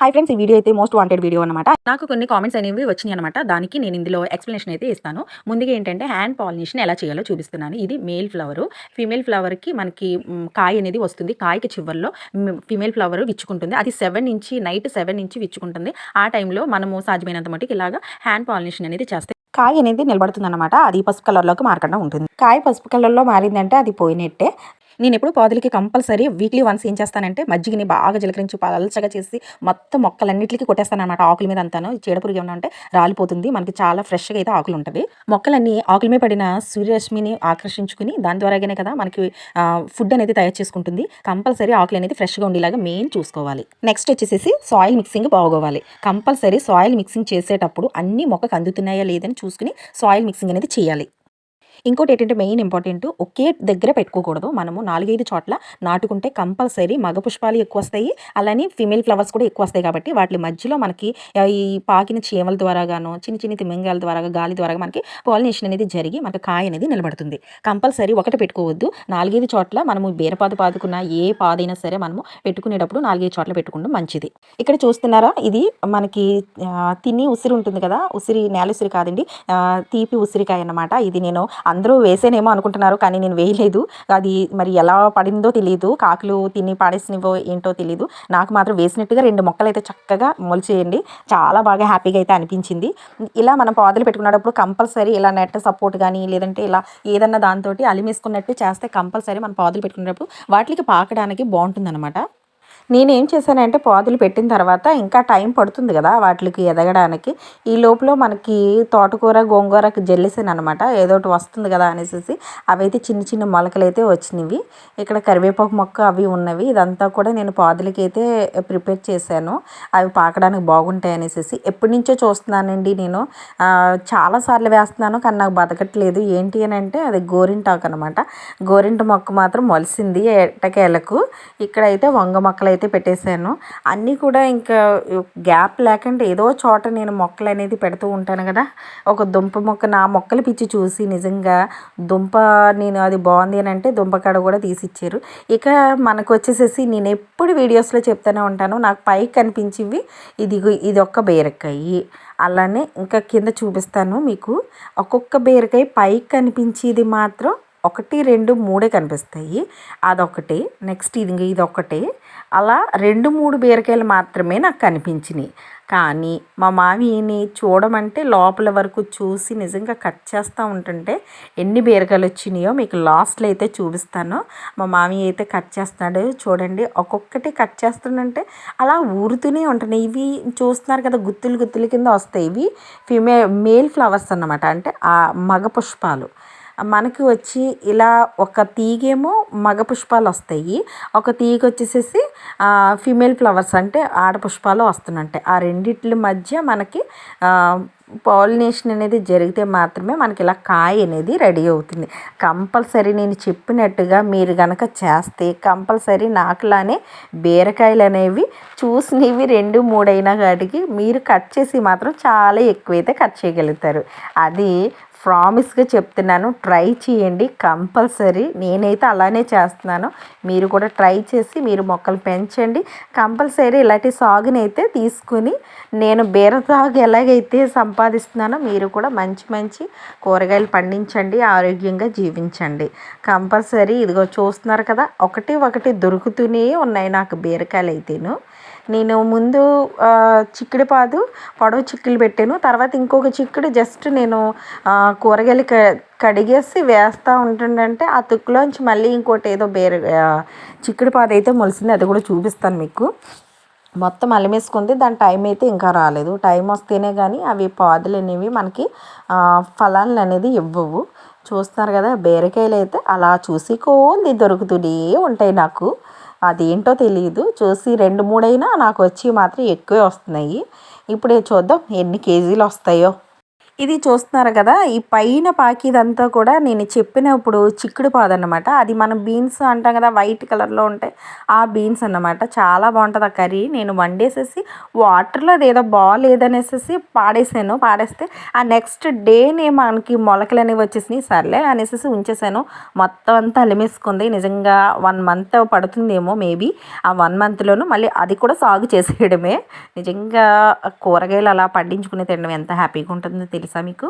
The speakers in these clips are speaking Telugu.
హై ఫ్రెండ్స్ ఈ వీడియో అయితే మోస్ట్ వాంటెడ్ వీడియో అనమాట నాకు కొన్ని కామెంట్స్ అనేవి వచ్చినాయి అనమాట దానికి నేను ఇందులో ఎక్స్ప్లెనేషన్ అయితే ఇస్తాను. ముందుగా ఏంటంటే హ్యాండ్ పాలినేషన్ ఎలా చేయాలో చూపిస్తున్నాను. ఇది మేల్ ఫ్లవర్ ఫీమేల్ ఫ్లవర్కి మనకి కాయ అనేది వస్తుంది. కాయకి చివరిలో ఫీమేల్ ఫ్లవర్ విచ్చుకుంటుంది. అది seven inch night seven inch విచ్చుకుంటుంది. ఆ టైంలో మనము సాధ్యమైనంత మటుకు ఇలాగా హ్యాండ్ పాలినేషన్ అనేది చేస్తే కాయ అనేది నిలబడుతుంది అనమాట అది పసుపు కలర్లోకి మారకుండా ఉంటుంది. కాయ పసుపు కలర్లో మారిందంటే అది పోయినట్టే. నేను ఎప్పుడు పాదులకి కంపల్సరీ వీక్లీ వన్స్ ఏం చేస్తానంటే మజ్జిగని బాగా జీలకరించి పలచగా చేసి మొత్తం మొక్కలన్నింటికి కొట్టేస్తాను అనమాట ఆకుల మీద అంతాను. చీడపురుగు ఏమన్నా ఉంటే రాలిపోతుంది. మనకి చాలా ఫ్రెష్గా అయితే ఆకులు ఉంటుంది. మొక్కలన్నీ ఆకుల మీద పడిన సూర్యరశ్మిని ఆకర్షించుకుని దాని ద్వారాగానే కదా మనకి ఫుడ్ అనేది తయారు చేసుకుంటుంది. కంపల్సరీ ఆకులు అనేది ఫ్రెష్గా ఉండేలాగా మెయిన్ చూసుకోవాలి. నెక్స్ట్ వచ్చేసి సాయిల్ మిక్సింగ్ బాగోవాలి. కంపల్సరీ సాయిల్ మిక్సింగ్ చేసేటప్పుడు అన్ని మొక్కకు అందుతున్నాయా లేదని చూసుకుని సాయిల్ మిక్సింగ్ అనేది చేయాలి. ఇంకోటి ఏంటంటే మెయిన్ ఇంపార్టెంట్ ఒకే దగ్గర పెట్టుకోకూడదు. మనము నాలుగైదు చోట్ల నాటుకుంటే కంపల్సరీ మగ పుష్పాలు ఎక్కువ వస్తాయి అలానే ఫిమేల్ ఫ్లవర్స్ కూడా ఎక్కువ వస్తాయి కాబట్టి వాటి మధ్యలో మనకి ఈ పాకిన చీమల ద్వారాగాను చిన్న చిన్న తిమింగాల ద్వారా గాలి ద్వారా మనకి పాలినేషన్ అనేది జరిగి మనకి కాయ అనేది నిలబడుతుంది. కంపల్సరీ ఒకటి పెట్టుకోవద్దు. నాలుగైదు చోట్ల మనము బీరపాదు పాదుకున్న ఏ పాదైనా సరే మనము పెట్టుకునేటప్పుడు నాలుగైదు చోట్ల పెట్టుకుంటే మంచిది. ఇక్కడ చూస్తున్నారా? ఇది మనకి తిని ఉసిరి ఉంటుంది కదా? ఉసిరి నేల ఉసిరి కాదండి. తీపి ఉసిరికాయ అన్నమాట. ఇది నేను అందరూ వేసేనేమో అనుకుంటున్నారు కానీ నేను వేయలేదు. అది మరి ఎలా పడిందో తెలియదు కాకులు తిని పాడేసినవో ఏంటో తెలియదు నాకు మాత్రం వేసినట్టుగా రెండు మొక్కలు అయితే చక్కగా మొలిచేయండి. చాలా బాగా హ్యాపీగా అయితే అనిపించింది. ఇలా మనం పాదులు పెట్టుకున్నప్పుడు కంపల్సరీ ఇలా నెట్ సపోర్ట్ కానీ లేదంటే ఇలా ఏదన్నా దాంతో అలిమేసుకున్నట్టు చేస్తే కంపల్సరీ మనం పాదులు పెట్టుకున్నప్పుడు వాటికి పాకడానికి బాగుంటుందన్నమాట. నేనేం చేశానంటే పాదులు పెట్టిన తర్వాత ఇంకా టైం పడుతుంది కదా వాటికి ఎదగడానికి. ఈ లోపల మనకి తోటకూర గోంగూరకు జల్లేసాను అనమాట ఏదో ఒకటి వస్తుంది కదా అనేసి అవైతే చిన్న చిన్న మొలకలు అయితే వచ్చినవి. ఇక్కడ కరివేపాకు మొక్క అవి ఉన్నవి. ఇదంతా కూడా నేను పాదులకి అయితే ప్రిపేర్ చేశాను. అవి పాకడానికి బాగుంటాయి అనేసి ఎప్పటి నుంచో చూస్తున్నానండి నేను. చాలాసార్లు వేస్తున్నాను కానీ నాకు బతకట్లేదు. ఏంటి అని అంటే అది గోరింటాకు అనమాట గోరింట మొక్క మాత్రం మొలిసింది ఎట్టకేలకు ఇక్కడైతే వంగ మొక్కలు అయితే పెట్టేశాను. అన్నీ కూడా ఇంకా గ్యాప్ లేకుండా ఏదో చోట నేను మొక్కలు అనేది పెడుతూ ఉంటాను కదా. ఒక దుంప మొక్క నా మొక్కలు పిచ్చి చూసి నిజంగా దుంప నేను అది బాగుంది అని అంటే దుంప కాడ కూడా తీసిచ్చారు. ఇక మనకు వచ్చేసేసి నేను ఎప్పుడు వీడియోస్లో చెప్తూనే ఉంటాను. నాకు పైకి కనిపించింది ఇది ఇది ఒక్క బీరకాయ. అలానే ఇంకా కింద చూపిస్తాను మీకు. ఒక్కొక్క బీరకాయ పైకి కనిపించేది మాత్రం ఒకటి రెండు మూడే కనిపిస్తాయి. అదొకటి నెక్స్ట్ ఇది ఇది ఒకటే అలా రెండు మూడు బీరకాయలు మాత్రమే నాకు కనిపించినాయి. కానీ మా మామయ్యని చూడమంటే లోపల వరకు చూసి నిజంగా కట్ చేస్తూ ఉంటుంటే ఎన్ని బీరకాయలు వచ్చినాయో మీకు లాస్ట్లో అయితే చూపిస్తాను. మా మామయ్య అయితే కట్ చేస్తున్నాడు. చూడండి ఒక్కొక్కటి కట్ చేస్తుందంటే అలా ఊరుతూనే ఉంటున్నాయి. ఇవి చూస్తున్నారు కదా గుత్తులు గుత్తుల కింద వస్తాయి. ఇవి ఫిమే మేల్ ఫ్లవర్స్ అన్నమాట. అంటే ఆ మగ పుష్పాలు. మనకి వచ్చి ఇలా ఒక తీగేమో మగ పుష్పాలు వస్తాయి. ఒక తీగ వచ్చేసేసి ఫిమేల్ ఫ్లవర్స్ అంటే ఆడ పుష్పాలు వస్తున్నట్టే. ఆ రెండిట్ల మధ్య మనకి పాలినేషన్ అనేది జరిగితే మాత్రమే మనకి ఇలా కాయ అనేది రెడీ అవుతుంది. కంపల్సరీ నేను చెప్పినట్టుగా మీరు కనుక చేస్తే కంపల్సరీ నాకులానే బీరకాయలు అనేవి చూసినవి రెండు మూడైనా కాటికి మీరు కట్ చేసి మాత్రం చాలా ఎక్కువైతే కట్ చేయగలుగుతారు. అది ప్రామిస్గా చెప్తున్నాను. ట్రై చేయండి. కంపల్సరీ నేనైతే అలానే చేస్తున్నాను. మీరు కూడా ట్రై చేసి మీరు మొక్కలు పెంచండి. కంపల్సరీ ఇలాంటి సాగునైతే తీసుకుని నేను బీర సాగు ఎలాగైతే సంపాదిస్తున్నానో మీరు కూడా మంచి మంచి కూరగాయలు పండించండి. ఆరోగ్యంగా జీవించండి. కంపల్సరీ ఇదిగో చూస్తున్నారు కదా ఒకటి ఒకటి దొరుకుతూనే ఉన్నాయి నాకు బీరకాయలు అయితేను. నేను ముందు చిక్కుడు పాదు పొడవు చిక్కులు పెట్టాను. తర్వాత ఇంకొక చిక్కుడు జస్ట్ నేను కూరగాయలు క కడిగేసి వేస్తూ ఉంటుండంటే ఆ తుక్కులోంచి మళ్ళీ ఇంకోటి ఏదో బేరు చిక్కుడు పాదు అయితే మొలిసింది. అది కూడా చూపిస్తాను మీకు. మొత్తం అలమేసుకుంది. దాని టైం అయితే ఇంకా రాలేదు. టైం వస్తేనే కానీ అవి పాదులు అనేవి మనకి ఫలాలు అనేది ఇవ్వవు. చూస్తున్నారు కదా బీరకాయలు అయితే అలా చూసి కోంది దొరుకుతూనే ఉంటాయి నాకు. అదేంటో తెలియదు చూసి రెండు మూడైనా నాకు వచ్చి మాత్రం ఎక్కువే వస్తున్నాయి. ఇప్పుడే చూద్దాం ఎన్ని కేజీలు వస్తాయో. ఇది చూస్తున్నారు కదా ఈ పైన పాకిదంతా కూడా నేను చెప్పినప్పుడు చిక్కుడు పాదు అనమాట అది మనం బీన్స్ అంటాం కదా వైట్ కలర్లో ఉంటాయి ఆ బీన్స్ అన్నమాట. చాలా బాగుంటుంది ఆ కర్రీ. నేను వండేసేసి వాటర్లో అది ఏదో బాగాలేదనేసి పాడేసాను. పాడేస్తే ఆ నెక్స్ట్ డేనే మనకి మొలకలు అనేవి వచ్చేసినాయి. సర్లే అనేసి ఉంచేసాను. మొత్తం అంతా అలిమేసుకుంది. నిజంగా వన్ మంత్ పడుతుందేమో మేబీ. ఆ వన్ మంత్లోను మళ్ళీ అది కూడా సాగు చేసేయడమే. నిజంగా కూరగాయలు అలా పండించుకుని తినడం ఎంత హ్యాపీగా ఉంటుందో తెలుసు? మీకు?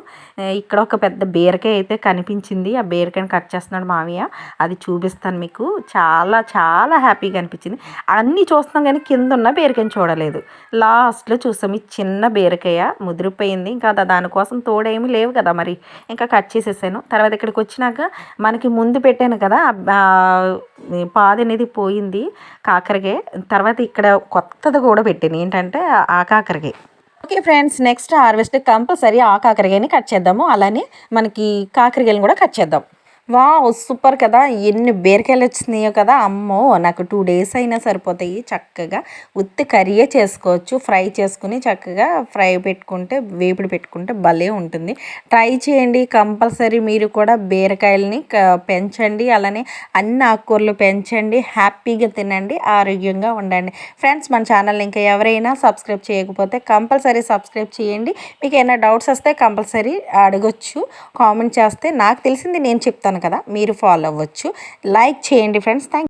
ఇక్కడ ఒక పెద్ద బీరకాయ అయితే కనిపించింది. ఆ బీరకాయని కట్ చేస్తున్నాడు మామయ్య అది చూపిస్తాను మీకు. చాలా చాలా హ్యాపీగా అనిపించింది. అన్నీ చూస్తున్నాం కానీ కింద ఉన్న బీరకాయని చూడలేదు. లాస్ట్లో చూసాం ఈ చిన్న బీరకాయ ముదిరిపోయింది. ఇంకా దానికోసం తోడేమి లేవు కదా మరి. ఇంకా కట్ చేసేసాను. తర్వాత ఇక్కడికి వచ్చినాక మనకి ముందు పెట్టాను కదా పాది అనేది పోయింది కాకరకాయ. తర్వాత ఇక్కడ కొత్తది కూడా పెట్టాను. ఏంటంటే ఆ కాకరకాయ. Okay friends next harvest compulsory ఆ కాకరకాయని కట్ చేద్దాము. అలానే మనకి కాకరకాయలను కూడా కట్ చేద్దాం. వా సూపర్ కదా. ఎన్ని బీరకాయలు వచ్చినాయో కదా. అమ్మో నాకు టూ డేస్ అయినా సరిపోతాయి. చక్కగా ఉత్తి కర్రీయే చేసుకోవచ్చు. ఫ్రై చేసుకుని చక్కగా ఫ్రై పెట్టుకుంటే వేపుడు పెట్టుకుంటే భలే ఉంటుంది. ట్రై చేయండి. కంపల్సరీ మీరు కూడా బీరకాయలని పెంచండి. అలానే అన్ని ఆకుకూరలు పెంచండి. హ్యాపీగా తినండి. ఆరోగ్యంగా ఉండండి. ఫ్రెండ్స్ మన ఛానల్ ఇంకా ఎవరైనా సబ్స్క్రైబ్ చేయకపోతే కంపల్సరీ సబ్స్క్రైబ్ చేయండి. మీకు ఏమైనా డౌట్స్ వస్తే కంపల్సరీ అడగొచ్చు. కామెంట్ చేస్తే నాకు తెలిసింది నేను చెప్తాను కదా మీరు ఫాలో అవ్వచ్చు. లైక్ చేయండి ఫ్రెండ్స్ థ్యాంక్